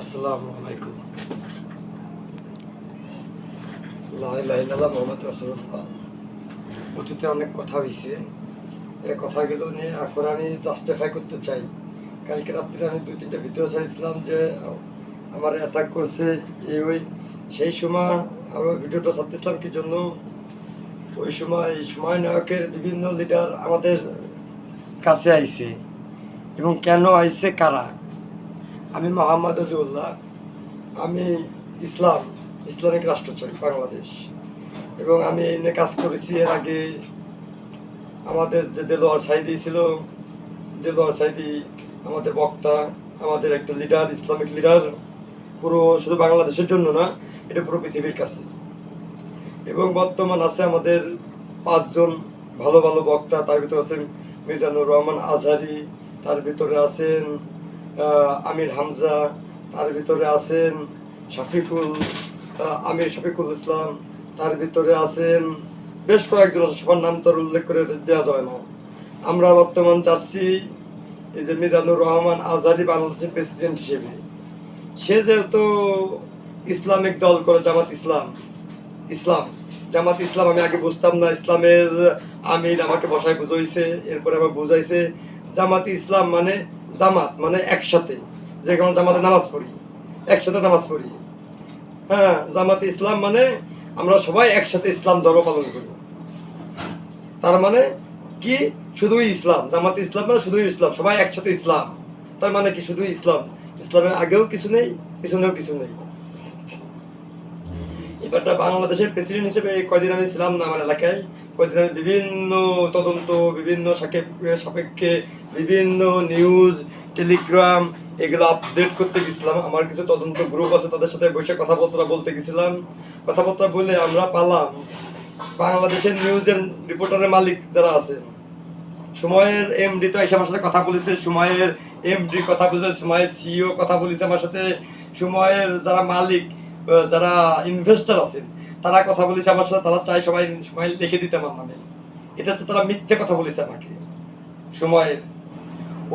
আসসালামু আলাইকুম। লা ইলাহা ইল্লাল্লাহ মুহাম্মদ রাসূলুল্লাহ। অতীতে অনেক কথা হয়েছে এই কথাগুলো নিয়ে এখন আমি জাস্টিফাই করতে চাই। কালকে রাত্রে আমি দুই তিনটা ভিডিও ছাড়িয়েছিলাম যে, আমার অ্যাটাক করছে এই ওই সেই সময় আমি ভিডিওটা ছাড়তেছিলাম কি জন্য? ওই সময় সময় নায়কের বিভিন্ন লিডার আমাদের কাছে আইছে। এবং কেন আইছে, কারা? আমি মোহাম্মদ আজউল্লাহ আমি ইসলাম, ইসলামিক রাষ্ট্র চাই বাংলাদেশ। এবং আমি এই নিয়ে কাজ করেছি এর আগে আমাদের যে দেলোয়ার সাইদি ছিল, দেলোয়ার সাইদি আমাদের বক্তা, আমাদের একটা লিডার, ইসলামিক লিডার, পুরো শুধু বাংলাদেশের জন্য না, এটা পুরো পৃথিবীর কাছে। এবং বর্তমান আছে আমাদের পাঁচজন ভালো ভালো বক্তা, তার ভিতরে আছেন মিজানুর রহমান আজহারি, তার ভিতরে আছেন আমির হামজা, তার ভিতরে আছেন শাফিকুল আমির শফিকুল ইসলাম, তার ভিতরে আছেন বেশ কয়েকজন সবার নাম তো উল্লেখ করে দেওয়া যায় না। আমরা বর্তমান চাচ্ছি এই যে মিজানুর রহমান আজহারি বাংলাদেশের প্রেসিডেন্ট হিসেবে। সে যেহেতু ইসলামিক দল করে জামাত ইসলাম ইসলাম, জামাত ইসলাম আমি আগে বুঝতাম না, ইসলামের আমির আমাকে বসায় বুঝাইছে, এরপরে আমার বুঝাইছে। জামাত ইসলাম মানে জামাত মানে একসাথে। যে যেরকম জামাতে নামাজ পড়ি, একসাথে নামাজ পড়ি। হ্যাঁ জামাত ইসলাম মানে আমরা সবাই একসাথে ইসলাম ধর্ম পালন করি। তার মানে কি? শুধুই ইসলাম। জামাত ইসলাম মানে শুধুই ইসলাম। সবাই একসাথে ইসলাম। তার মানে কি? শুধুই ইসলাম। ইসলামের আগেও কিছু নেই, পিছনেও কিছু নেই। এবারটা বাংলাদেশের প্রেসিডেন্ট হিসেবে কয়দিন আমি ছিলাম না আমার এলাকায়। বিভিন্ন তদন্ত, বিভিন্ন সাপেক্ষে বিভিন্ন নিউজ টেলিগ্রাম এগুলো আপডেট করতে গেছিলাম। আমার কিছু তদন্ত গ্রুপ আছে, তাদের সাথে বসে কথাবার্তা বলতে গেছিলাম। কথাবার্তা বলে আমরা পালাম। বাংলাদেশের নিউজের রিপোর্টারের মালিক যারা আছেন, সময়ের এমডি তো এসে আমার সাথে কথা বলেছে, সময়ের এমডি কথা বলেছে, সময়ের সিও কথা বলেছে আমার সাথে, সময়ের যারা মালিক যারা ইনভেস্টর আছেন, তারা কথা বলেছে আমার সাথে, তারা চায় সবাই সময় লিখে দিতে আমার নামে। এটা হচ্ছে তারা মিথ্যে কথা বলেছে আমাকে। সময়ের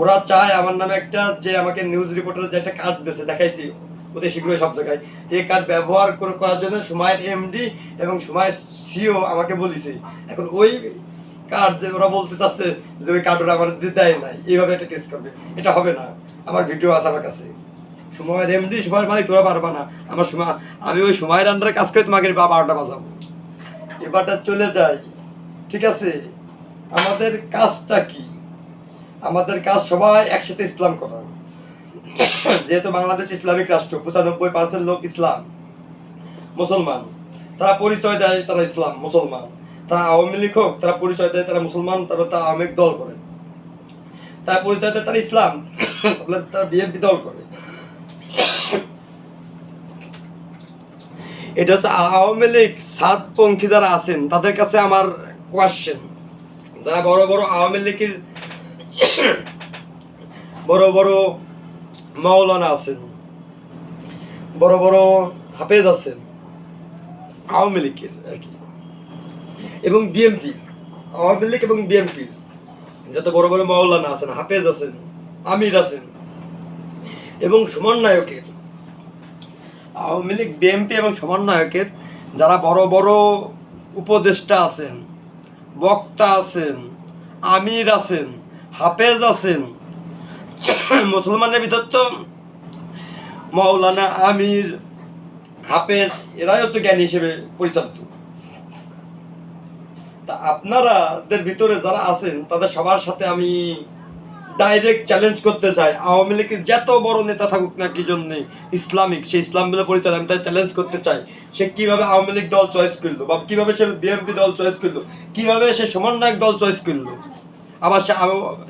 ওরা চায় আমার নামে একটা যে আমাকে নিউজ রিপোর্টার যে একটা কার্ড দিয়েছে, দেখাইছি। অতি শীঘ্রই সব জায়গায়। এই কার্ড ব্যবহার করে করার জন্য সময়ের এমডি এবং সময়ের সিও আমাকে বলেছে। এখন ওই কার্ড যে ওরা বলতে চাচ্ছে যে ওই কার্ড ওরা আমার দেয় নাই, এইভাবে একটা কেস করবে। এটা হবে না। আমার ভিডিও আছে আমার কাছে। সময়ের এমডি সময়ের মালিক, তোরা পারবা না। আমার সময় আমি ওই সময়ের আন্ডারে কাজ করে তোমাকে বারোটা বাজাবো। এবারটা চলে যাই। ঠিক আছে? আমাদের কাজটা কি? আমাদের কাজ সবাই একসাথে ইসলাম করা যেহেতু বাংলাদেশ ইসলামিক রাষ্ট্র, পঁচানব্বই পার্সেন্ট লোক ইসলাম, মুসলমান। তারা পরিচয় দেয় তারা ইসলাম, মুসলমান। তারা আওয়ামী লীগ হোক, তারা পরিচয় দেয় তারা মুসলমান তারপর তারা আওয়ামী দল করে। তারা পরিচয় দেয় তারা ইসলাম, তারা বিএনপি দল করে। এটা হচ্ছে আওয়ামী লীগ সাতপন্থী যারা আছেন, তাদের কাছে আমার কোয়েশ্চেন যারা বড় বড় আওয়ামী লীগের বড় বড় মাওলানা আছেন, বড় বড় হাফেজ আছেন, আওয়ামী লীগের আর কি। এবং বিএনপি আওয়ামী লীগ এবং বিএনপি যত বড় বড় মাওলানা আছেন, হাফেজ আছেন, আমির আছেন, এবং সমন্বয়কের আওয়ামী লীগ, বিএনপি এবং সমন্বয়কের যারা বড় বড় উপদেষ্টা আছেন, বক্তা আছেন, আমির আছেন, হাফেজ আছেন, মুসলমানের ভিতর তো মাওলানা আমির, হাফেজ, এরাই হচ্ছে জ্ঞানী হিসেবে পরিচালিত। তা আপনারাদের ভিতরে যারা আছেন, তাদের সবার সাথে আমি ডাইরেক্ট চ্যালেঞ্জ করতে চাই আওয়ামী লীগের যত বড় নেতা থাকুক না কি জন্য ইসলামিক, সে ইসলাম বলে পরিচয় আমি তাই চ্যালেঞ্জ করতে চাই। সে কীভাবে আওয়ামী লীগ দল চয়েস করল বা কীভাবে সে বিএনপি দল চয়েস করল, কীভাবে সে সমন্বয়ক দল চয়েস করল। আবার সে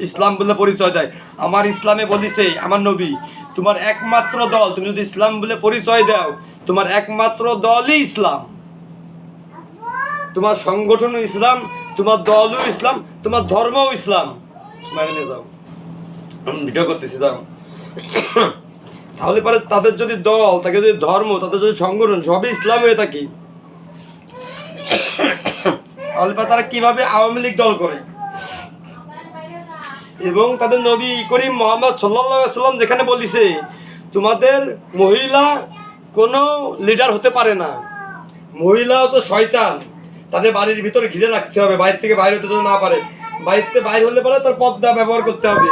ইসলাম বলে পরিচয় দেয়। আমার ইসলামে বলিছে, আমার নবী, তোমার একমাত্র দল, তুমি যদি ইসলাম বলে পরিচয় দাও, তোমার একমাত্র দলই ইসলাম। তোমার সংগঠনও ইসলাম, তোমার দলও ইসলাম, তোমার ধর্মও ইসলাম। নিয়ে যাও। ভিডিও করতেছি, যাও। তাহলে পরে তাদের যদি দল, তাকে যদি ধর্ম, তাদের যদি সংগঠন, সবই ইসলাম হয়ে থাকে। তাহলে পরে তারা কীভাবে আওয়ামী লীগ দল করে? এবং তাদের নবী করিম মোহাম্মদ সাল্লাম যেখানে বলিছে, তোমাদের মহিলা কোনো লিডার হতে পারে না। মহিলা হচ্ছে শয়তান। তাদের বাড়ির ভিতরে ঘিরে রাখতে হবে। বাইরে থেকে বাইরে হতে যেন না পারে, বাড়িতে বাইরে হলে পারে তার পদ্মা ব্যবহার করতে হবে।